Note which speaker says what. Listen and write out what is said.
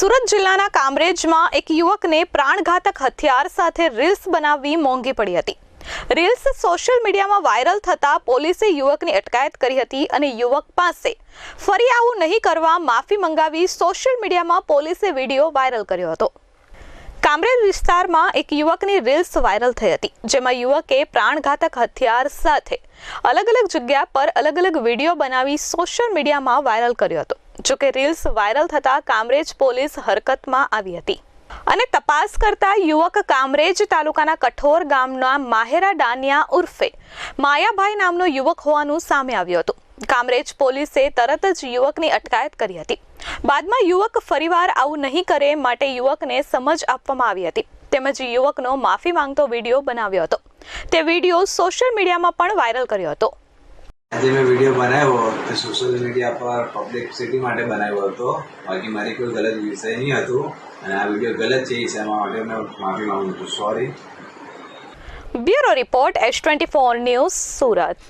Speaker 1: સુરત જિલ્લાના કામરેજમાં એક યુવકને પ્રાણઘાતક હથિયાર સાથે રીલ્સ બનાવવી મોંઘી પડી હતી. રીલ્સ સોશિયલ મીડિયામાં વાયરલ થતા પોલીસે યુવકની અટકાયત કરી હતી અને યુવક પાસે ફરી આવું નહીં કરવા માફી મંગાવી સોશિયલ મીડિયામાં પોલીસે વીડિયો વાયરલ કર્યો હતો. કામરેજ વિસ્તારમાં એક યુવકની રીલ્સ વાયરલ થઈ હતી, જેમાં યુવકે પ્રાણઘાતક હથિયાર સાથે અલગ અલગ જગ્યા પર અલગ અલગ વીડિયો બનાવી સોશિયલ મીડિયામાં વાયરલ કર્યો હતો. જોકે રીલ્સ વાયરલ થતા કામરેજ પોલીસ હરકતમાં આવી હતી. અને તપાસ કરતા યુવક કામરેજ તાલુકાના કઠોર ગામના માહેરા ડાનિયા ઉર્ફે માયાભાઈ નામનો યુવક હોવાનું સામે આવ્યું હતું. કામરેજ પોલીસે તરત જ યુવકની અટકાયત કરી હતી. બાદમાં યુવક ફરીવાર આવું નહીં કરે માટે યુવકને સમજ આપવામાં આવી હતી. તેમજ યુવકનો માફી માંગતો વીડિયો બનાવ્યો હતો. તે વીડિયો સોશિયલ મીડિયામાં પણ વાયરલ કર્યો હતો.
Speaker 2: આજે મેં વીડિયો બનાવ્યો તે સોશિયલ મીડિયા પર પબ્લિસિટી માટે બનાવ્યો હતો. બાકી મારી કોઈ ગલત વિષય નહીં હતું. અને આ વીડિયો ગલત છે, એ એના માટે મેં માફી માંગુ છું. Sorry
Speaker 1: bureau report, S twenty four news, Surat.